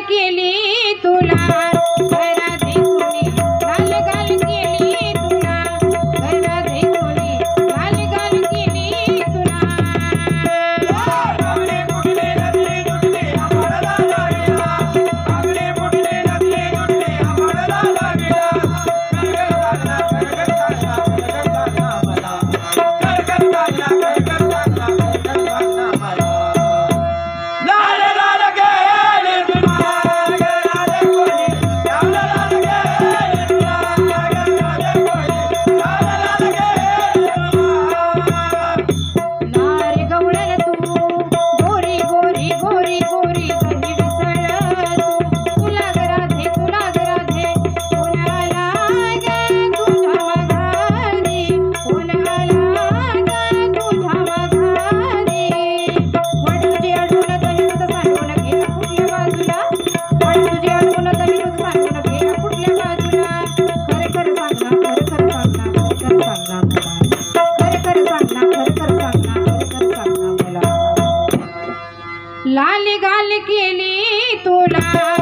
केली तू निघाल केली तुला.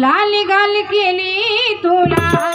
लाल गाल केली तुला.